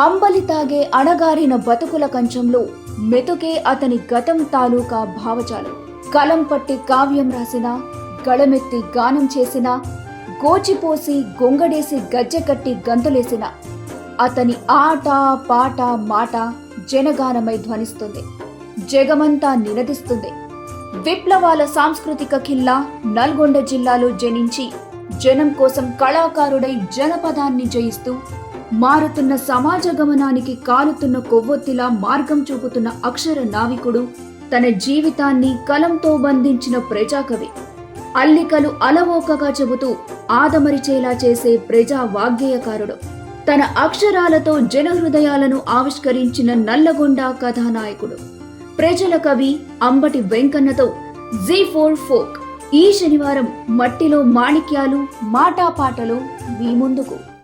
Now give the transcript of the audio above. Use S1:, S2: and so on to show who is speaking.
S1: అంబలి తాగే అణగారిన బతుకుల కంచంలో మెతుకే అతని గతం తాలూకా భావజాలం. కలం పట్టి కావ్యం రాసిన గళమెత్తి గానం చేసిన గోచిపోసి గొంగడేసి గజ్జెకట్టి గంతులేసిన అతని ఆట పాట మాట జనగానమై ధ్వనిస్తుంది. జగమంతా నినదిస్తుంది. విప్లవాల సాంస్కృతిక ఖిల్లా నల్గొండ జిల్లాలో జనించి జనం కోసం కళాకారుడై జనపదాన్ని జయిస్తూ మారుతున్న సమాజ గమనానికి కాలుతున్న కొవ్వొత్తిలా మార్గం చూపుతున్న అక్షర నావికుడు తన జీవితాన్ని కలంతో బంధించిన ప్రజాకవి. అల్లికలు అలవోకగా చెబుతూ ఆదమరిచేలా చేసే ప్రజా వాగ్గేయకారుడు. తన అక్షరాలతో జనహృదయాలను ఆవిష్కరించిన నల్లగొండ కథానాయకుడు. ప్రజల కవి అంబటి వెంకన్నతో జీ ఫోర్ ఫోక్. ఈ శనివారం మట్టిలో మాణిక్యాలు మాటాపాటలో మీ ముందుకు.